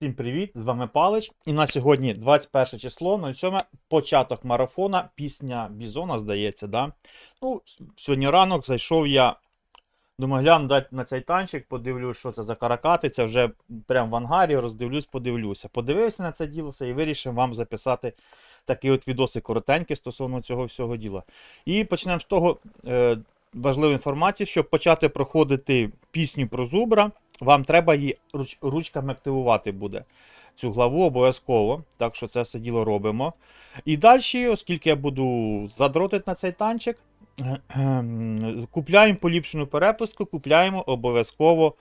Всім привіт! З вами Палич. І на сьогодні 21 число, 07, початок марафона, пісня Бізона, здається, да? Ну, сьогодні ранок зайшов я. Думаю, гляну на цей танчик, подивлюсь, що це за каракати. Це вже прям в ангарі, роздивлюсь, подивлюся. Подивився на це діло все і вирішив вам записати такий от відосик коротенький стосовно цього всього діла. І почнемо з того важливої інформації, щоб почати проходити пісню про зубра, вам треба її руч, ручками активувати буде. Цю главу обов'язково. Так що це все діло робимо. І далі, оскільки я буду задротити на цей танчик, купляємо поліпшену перепустку, купляємо обов'язково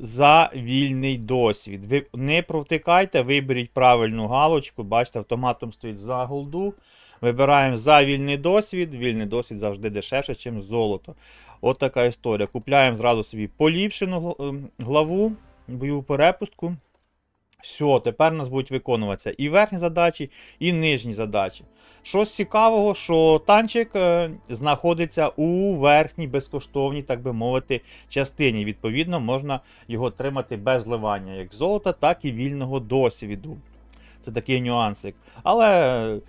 за вільний досвід. Ви не провтикайте, виберіть правильну галочку. Бачите, автоматом стоїть за голду. Вибираємо за вільний досвід. Вільний досвід завжди дешевше, ніж золото. От така історія. Купляємо зразу собі поліпшену ем, главу, бойову перепустку. Все, тепер у нас будуть виконуватися і верхні задачі, і нижні задачі. Що з цікавого, що танчик е, знаходиться у верхній безкоштовній, так би мовити, частині. Відповідно, можна його отримати без зливання як золота, так і вільного досвіду. Це такий нюансик. Але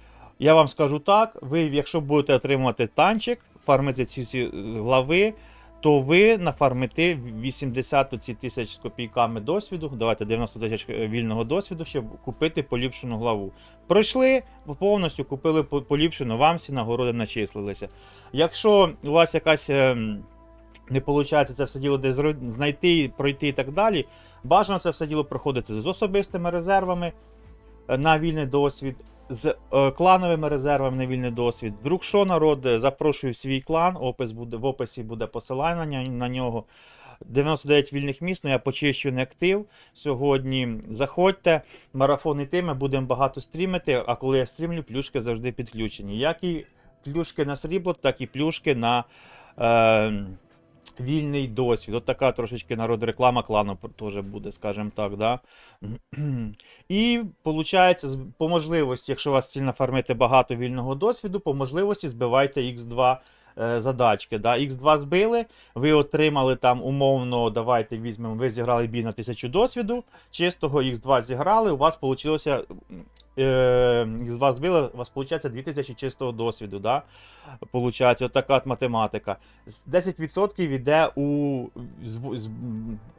я вам скажу так: ви, якщо будете отримувати танчик, фармити ці всі е, глави, то ви нафармите 80 оці тисяч з копійками досвіду, давайте 90 тисяч е, вільного досвіду, щоб купити поліпшену главу. Пройшли повністю, купили поліпшену, вам всі нагороди начислилися. Якщо у вас якась ем, не виходить це все діло десь знайти, пройти і так далі, бажано це все діло проходити з особистими резервами е, на вільний досвід. З е, клановими резервами на вільний досвід. Вдруг що народ, е, запрошую свій клан. Опис буде, в описі буде посилання на нього. 99 вільних місць, ну я почищу не актив сьогодні. Заходьте, марафон йтиме, будемо багато стрімити. А коли я стрімлю, плюшки завжди підключені. Як і плюшки на срібло, так і плюшки на е, вільний досвід. От така трошечки народ реклама клану теж буде, скажімо так. Да? І виходить, по можливості, якщо у вас цільно фармити багато вільного досвіду, по можливості збивайте X2 е, задачки. Да? X2 збили, ви отримали там умовно, давайте візьмемо, ви зіграли бій на 1000 досвіду, чистого X2 зіграли, у вас вийшло е, X2 збили, у вас виходить 2000 чистого досвіду. Да? Получається, така от математика. 10% йде у з, з,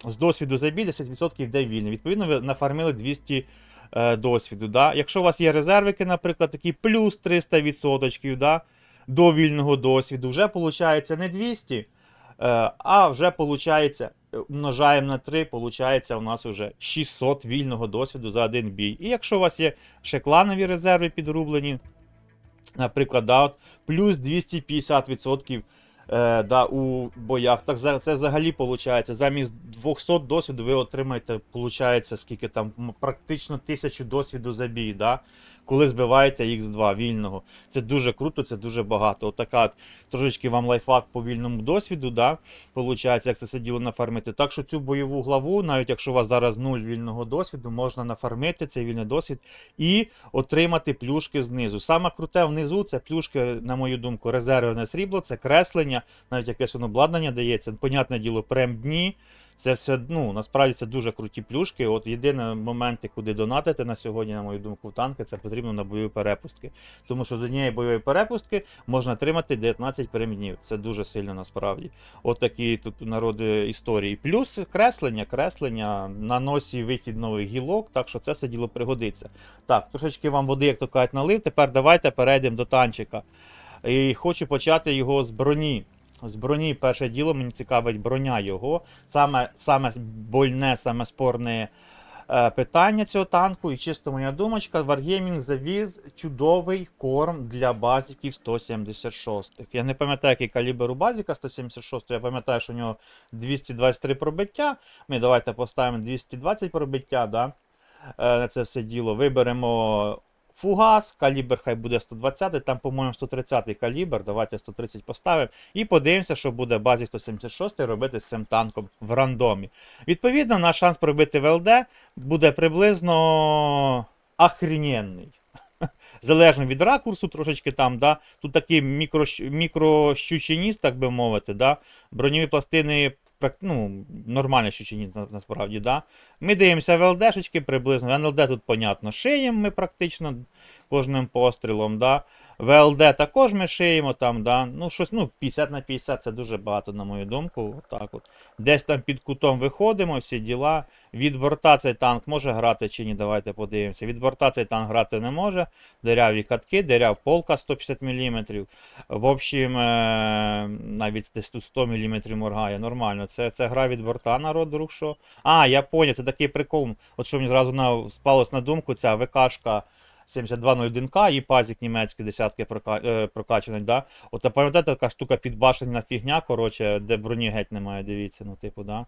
з досвіду забій, 10% йде вільний. Відповідно, ви нафармили 200 е, досвіду. Да? Якщо у вас є резервики, наприклад, такі плюс 300%, да? До вільного досвіду, вже виходить не 200, е, а вже виходить, умножаємо на 3, виходить у нас вже 600 вільного досвіду за один бій. І якщо у вас є ще кланові резерви підрублені, наприклад, да, от, плюс 250% е, да, у боях. Так це взагалі виходить. Замість 200 досвіду ви отримаєте, виходить, скільки там, практично 1000 досвіду за бій, да? Коли збиваєте Х2 вільного. Це дуже круто, це дуже багато. Отака от, трошечки вам лайфхак по вільному досвіду, да? Получається, як це все діло нафармити. Так що цю бойову главу, навіть якщо у вас зараз нуль вільного досвіду, можна нафармити цей вільний досвід і отримати плюшки знизу. Саме круте внизу це плюшки, на мою думку, резервне срібло, це креслення, навіть якесь воно обладнання дається. Понятне діло, прем дні. Це все, ну, насправді це дуже круті плюшки. От єдине моменти, куди донатити на сьогодні, на мою думку, в танки, це потрібно на бойові перепустки. Тому що з однієї бойової перепустки можна отримати 19 перемінів. Це дуже сильно насправді. От такі тут народи історії. Плюс креслення, креслення на носі вихід нових гілок, так що це все діло пригодиться. Так, трошечки вам води, як то кажуть, налив. Тепер давайте перейдемо до танчика. І хочу почати його з броні. З броні перше діло мені цікавить броня його. Саме, саме больне, саме спорне е, питання цього танку. І чисто моя думочка, Wargaming завіз чудовий корм для базіків 176. Я не пам'ятаю, який калібр у базіка 176, я пам'ятаю, що у нього 223 пробиття. Ми давайте поставимо 220 пробиття. Да? е, На це все діло. Виберемо фугас, калібр хай буде 120, там, по-моєму, 130 калібр. Давайте 130 поставимо. І подивимося, що буде базі 176 робити з цим танком в рандомі. Відповідно, наш шанс пробити ВЛД буде приблизно охрененний. Залежно від ракурсу, трошечки там, да. Тут такий мікро, мікрощученіст, так би мовити, да. Броньові пластини ну, чи ні, насправді, да. Ми дивимося ВЛДшечки приблизно. НЛД тут, понятно, шиємо ми практично кожним пострілом, да. ВЛД також ми шиємо там, да. Ну, щось, ну, 50 на 50 це дуже багато, на мою думку. Отак от. Десь там під кутом виходимо, всі діла. Від борта цей танк може грати чи ні, давайте подивимося. Від борта цей танк грати не може. Деряві катки, деряв полка 150 мм. В общем, е, навіть десь тут 100 мм моргає. Нормально. Це, це гра від борта народ, друг що. А, я поняв, це такий прикол. От що мені зразу на, спалось на думку, ця ВКшка 7201К і пазик німецький десятки прока, е, прокачаний, да? От а пам'ятаєте, така штука підбашена фігня, коротше, де броні геть немає, дивіться, ну, типу, да.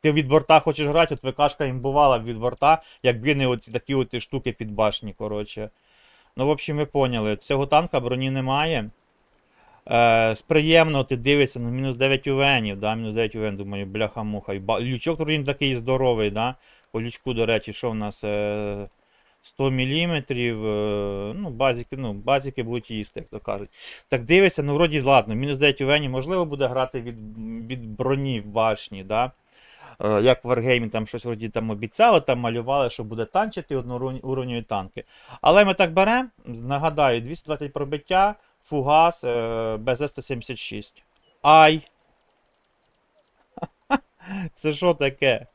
Ти від борта хочеш грати, от ВКшка імбувала від борта, якби не оці такі от штуки під башні, коротше. Ну, в общем, ви поняли. Цього танка броні немає. Е, приємно ти дивишся, ну, мінус 9 УВНів, да, мінус 9 УВН, думаю, бляха-муха. Лючок він такий здоровий, да. По лючку, до речі, що в нас? Е, 100 мм, ну, базики, ну, базики будуть їсти, як то кажуть. Так дивишся, ну вроді ладно, мінус 9 УВНів, можливо, буде грати від, від броні в башні, да. Е, Як в Wargaming там щось вроді там обіцяли, там малювали, що буде танчити одноуровневі танки. Але ми так беремо, нагадаю, 220 пробиття, фугас, е, БЗ-176. Ай! Це що таке?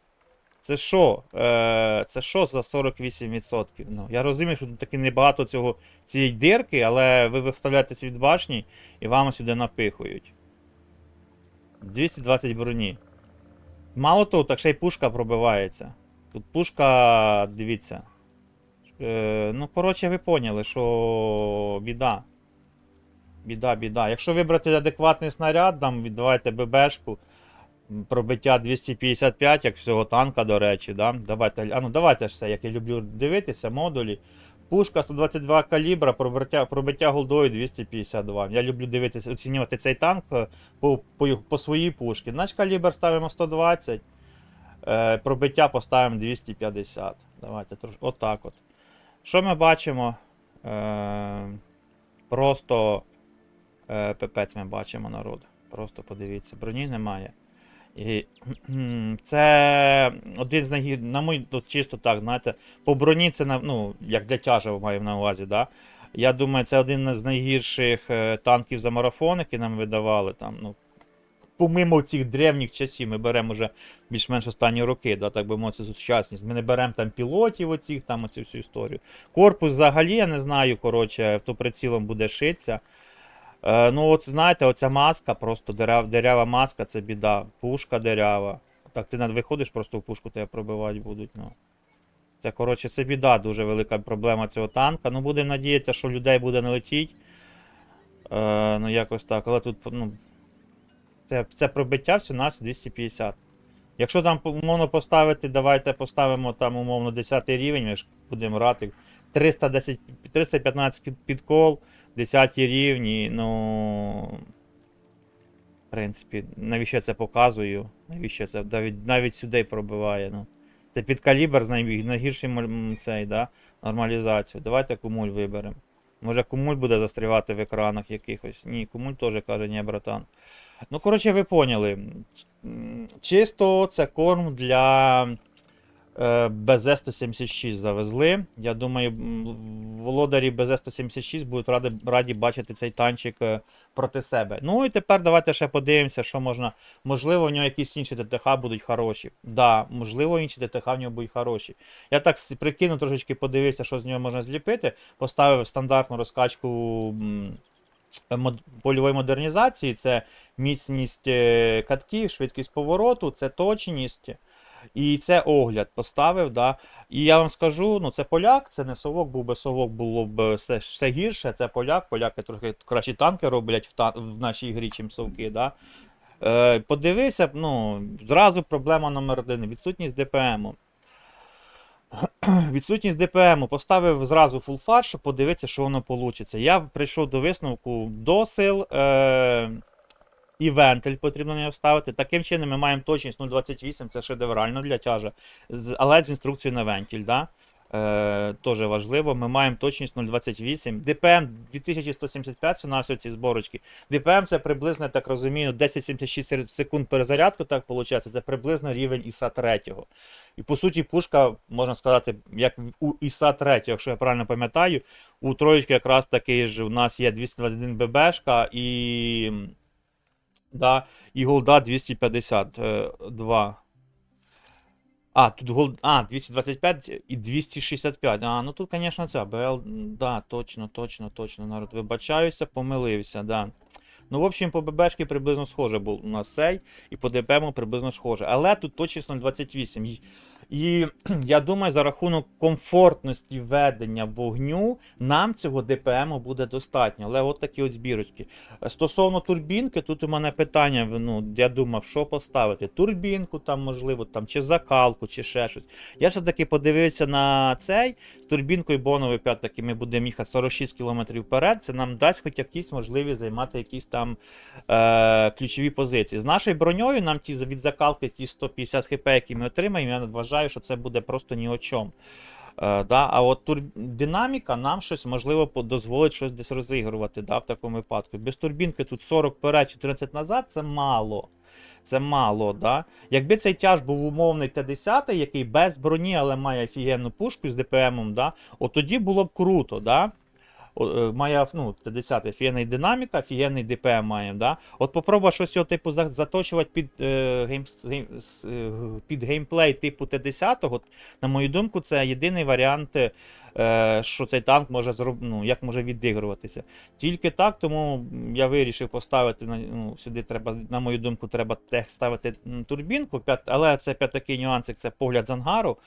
Це що? Е, це що за 48%? Ну, я розумію, що тут таки небагато цього, цієї дирки, але ви виставляєтесь від башні і вам сюди напихують. 220 броні. Мало того, так ще й пушка пробивається. Тут пушка, дивіться. Е, ну, коротше, ви поняли, що біда. Біда, біда. Якщо вибрати адекватний снаряд, там віддавайте ББшку, пробиття 255, як всього танка, до речі, да? давайте, а ну давайте ж все, як я люблю дивитися, модулі. Пушка 122 калібра, пробиття, пробиття голдою 252. Я люблю дивитися, оцінювати цей танк е, по, по, по своїй пушці. Наш калібр ставимо 120, е, пробиття поставимо 250. Давайте трош... Отак от. Що ми бачимо? Е, просто е, пипець ми бачимо народ. Просто подивіться, броні немає. Це один з найгір... на мой, тут чисто так, знаєте, по броні це ну, як для тяжа маємо на увазі, да? Я думаю, це один з найгірших е, танків за марафон, які нам видавали. Там, ну, помимо цих древніх часів, ми беремо вже більш-менш останні роки, да, так би мовити, сучасність. Ми не беремо там пілотів, оцих, там оцю всю історію. Корпус взагалі, я не знаю, коротше, автоприцілом буде шитися. Е, ну, от знаєте, оця маска, просто дерев, дерява маска, це біда. Пушка дерява. Так ти виходиш, просто в пушку тебе пробивати будуть. Ну. Це, коротше, це біда, дуже велика проблема цього танка. Ну, будемо надіятися, що людей буде не летіть. Е, ну, якось так. Але тут, ну, це, це пробиття всього нас 250. Якщо там умовно поставити, давайте поставимо там умовно 10 рівень, ми ж будемо грати. 310, 315 під- підкол, 10 рівні, ну. В принципі, навіщо я це показую? Навіщо це навіть, навіть сюди пробиває. Ну. Це під калібр з найгірший цей, да? нормалізацію. Давайте кумуль виберемо. Може кумуль буде застрівати в екранах якихось. Ні, кумуль теж каже, ні, братан. Ну, коротше, ви поняли. Чисто це корм для БЗ-176 завезли. Я думаю, володарі БЗ-176 будуть раді, раді бачити цей танчик е, проти себе. Ну і тепер давайте ще подивимося, що можна. Можливо, в нього якісь інші ТТХ будуть хороші. Да, можливо, інші ТТХ в нього будуть хороші. Я так прикинув, трошечки подивився, що з нього можна зліпити. Поставив стандартну розкачку польової модернізації. Це міцність е, катків, швидкість повороту, це точність. І це огляд поставив, да. І я вам скажу, ну це поляк, це не совок, був би совок, було б все, все гірше. Це поляк. Поляки трохи кращі танки роблять в, та, в нашій грі, чим совки. Да. Е, подивився, ну, зразу проблема номер один. Відсутність ДПМу. Відсутність ДПМу поставив зразу фулфар, щоб подивитися, що воно вийде. Я прийшов до висновку до сил. Е, і вентиль потрібно не вставити. Таким чином ми маємо точність 0,28, це шедеврально для тяжа, але з інструкцією на вентиль. Да? Е, Теж важливо. Ми маємо точність 0,28. ДПМ 2175 це на всі ці зборочки. ДПМ це приблизно, так розумію, 1076 секунд перезарядку, так виходить. Це приблизно рівень ІСа 3. І по суті, пушка, можна сказати, як у ІСа 3, якщо я правильно пам'ятаю, у троєчки якраз такий ж у нас є 221 ББшка і. Да, і голда 252. А, тут голд. А, 225 і 265. А, ну тут, звісно, це. БЛ. Да, точно, точно, точно. Народ, вибачаюся, помилився, да. Ну, в общем, по ББшки приблизно схоже був у нас сей, і по ДПМу приблизно схоже. Але тут точно 28. І, я думаю, за рахунок комфортності ведення вогню нам цього ДПМу буде достатньо. Але от такі от збірочки. Стосовно турбінки, тут у мене питання. Ну, я думав, що поставити. Турбінку там, можливо, там, чи закалку, чи ще щось. Я все-таки подивився на цей турбінкою Боновий 5 таки ми будемо їхати 46 км вперед. Це нам дасть хоч якісь можливість займати якісь там е, ключові позиції. З нашою броньою нам ті від закалки, ті 150 хп, які ми отримаємо, я вважаю, що це буде просто ні о чому. Е, да? А от тур... динаміка нам щось можливо дозволить щось десь розігрувати да, в такому випадку. Без турбінки тут 40 вперед, 14 назад це мало. Це мало, да? Якби цей тяж був умовний Т-10, який без броні, але має офігенну пушку з ДПМом, да? от тоді було б круто. Да? Е, Має ну, Т-10 офігенний динаміка, офігенний ДПМ має. Да? От попробуй щось цього типу заточувати під, е, гейм, гейм, е, під геймплей типу Т-10. На мою думку, це єдиний варіант, е, що цей танк може зроб... ну, як може відігруватися. Тільки так, тому я вирішив поставити ну, сюди треба, на мою думку, треба ставити турбінку, але це п'ят такий нюансик, це погляд з ангару.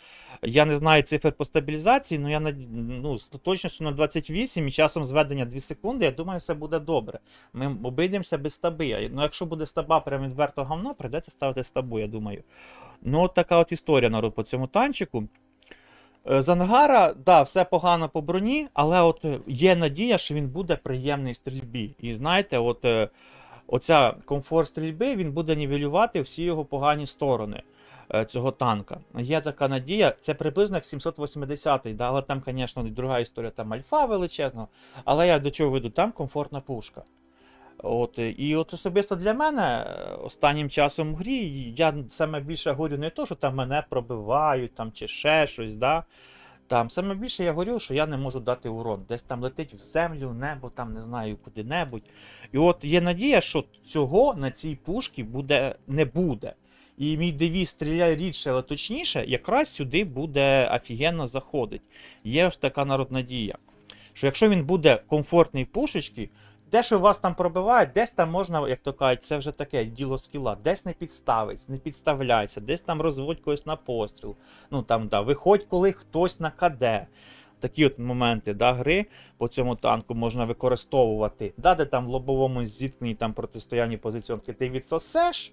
Я не знаю цифр по стабілізації, але я над- ну, з точністю на 28 і часом зведення 2 секунди, я думаю, все буде добре. Ми обійдемося без стаби. Ну, якщо буде стаба прям відверто говно, прийдеться ставити стабу, я думаю. Ну, от така от історія народ по цьому танчику. Е, З ангара, да, все погано по броні, але от е, є надія, що він буде приємний в стрільбі. І знаєте, от е, оця комфорт стрільби він буде нівелювати всі його погані сторони цього танка. Є така надія, це приблизно як 780-й, да, але там, звісно, друга історія, там альфа величезна. Але я до чого веду, там комфортна пушка. От, е, і от особисто для мене е, останнім часом в грі я саме більше говорю не то, що там мене пробивають там, чи ще щось. Да? Там саме більше я говорю, що я не можу дати урон. Десь там летить в землю, в небо, там не знаю куди-небудь. І от є надія, що цього на цій пушці буде, не буде. І мій девіз стріляй рідше, але точніше, якраз сюди буде офігенно заходить. Є ж така народ надія. Що якщо він буде комфортний в пушечці, те, що вас там пробивають, десь там можна, як то кажуть, це вже таке діло скіла, десь не підставиться, не підставляється, десь там розводь когось на постріл. Ну там, да, виходь, коли хтось на КД. Такі от моменти да, гри по цьому танку можна використовувати. Да, де там в лобовому зіткненні там протистоянні позиціонки ти відсосеш.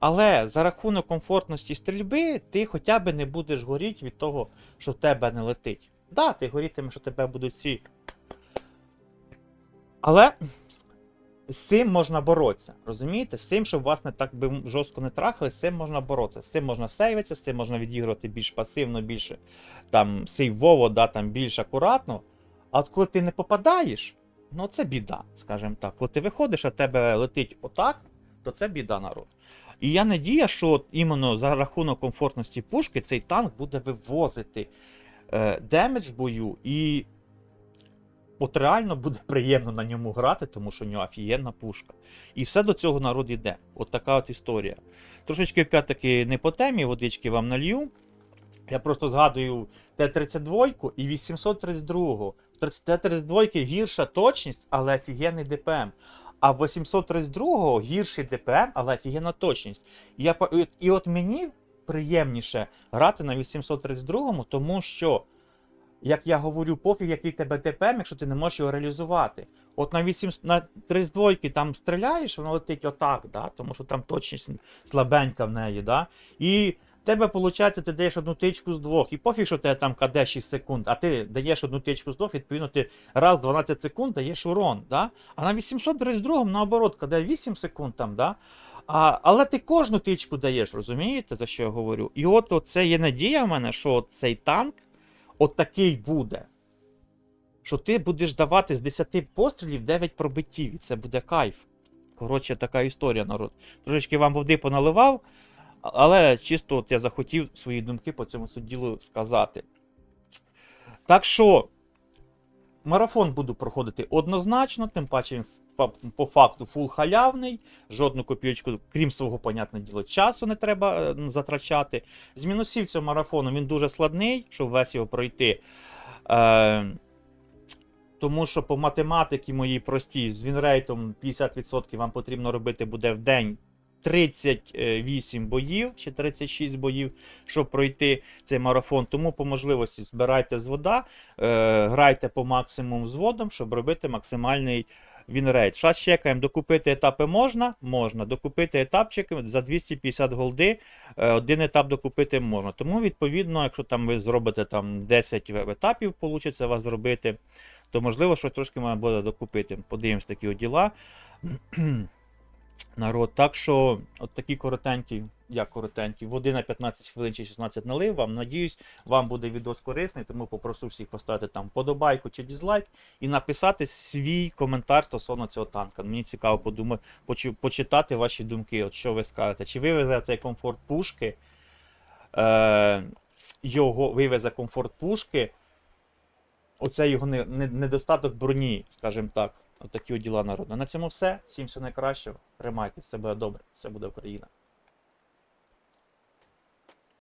Але за рахунок комфортності стрільби ти хоча б не будеш горіти від того, що в тебе не летить. Да, ти горітимеш, що тебе будуть всі але з цим можна боротися. Розумієте? З цим, щоб вас не так би жорстко не трахали, з цим можна боротися. З цим можна сейвитися, з цим можна відігрувати більш пасивно, більше там сейвово, да, там більш акуратно. А от коли ти не попадаєш, ну це біда, скажімо так. Коли ти виходиш, а тебе летить отак, то це біда народ. І я надія, що от іменно за рахунок комфортності пушки цей танк буде вивозити е, демедж в бою і От реально буде приємно на ньому грати, тому що у нього офігенна пушка. І все до цього народ йде. От така от історія. Трошечки опять-таки не по темі, водички вам налью. Я просто згадую Т-32 і 832. В Т-32 гірша точність, але офігенний ДПМ. А в 832 гірший ДПМ, але офігенна точність. Я, і от- мені приємніше грати на 832, тому що як я говорю, пофіг, який тебе ТПМ, якщо ти не можеш його реалізувати. От на 8, на 32 там стріляєш, воно летить отак, да? тому що там точність слабенька в неї. Да? І в тебе, виходить, ти даєш одну тичку з двох. І пофіг, що тебе там КД 6 секунд, а ти даєш одну тичку з двох, відповідно, ти раз в 12 секунд даєш урон. Да? А на 832 наоборот, КД 8 секунд там, да? А, але ти кожну тичку даєш, розумієте, за що я говорю? І от це є надія в мене, що цей танк от такий буде. Що ти будеш давати з 10 пострілів 9 пробиттів, і це буде кайф. Коротше, така історія, народ. Трошечки вам води поналивав, але чисто от я захотів свої думки по цьому ділу сказати. Так що, марафон буду проходити однозначно, тим паче він по факту фул халявний, жодну копійочку, крім свого, понятне діло, часу не треба е, затрачати. З мінусів цього марафону він дуже складний, щоб весь його пройти. Е, тому що по математиці моїй простій, з вінрейтом 50% вам потрібно робити буде в день 38 боїв чи 36 боїв, щоб пройти цей марафон. Тому по можливості збирайте з вода, е, грайте по максимуму з водом, щоб робити максимальний вінрейт. Зараз чекаємо, докупити етапи можна? Можна. Докупити етапчики за 250 голди. е, Один етап докупити можна. Тому, відповідно, якщо там ви зробите там 10 етапів, вийде вас зробити, то можливо щось трошки можна буде докупити. Подивимось такі діла. Народ, так що, от такі коротенькі, як коротенькі, води на 15 хвилин чи 16 налив вам. Надіюсь, вам буде відос корисний, тому попрошу всіх поставити там подобайку чи дізлайк і написати свій коментар стосовно цього танка. Мені цікаво подумати, почитати ваші думки, от що ви скажете. Чи вивезе цей комфорт пушки? Е, його вивезе комфорт пушки. Оце його не, не, недостаток броні, скажімо так. От такі от діла народу. На цьому все. Всім всього найкращого. Тримайте себе добре. Все буде Україна.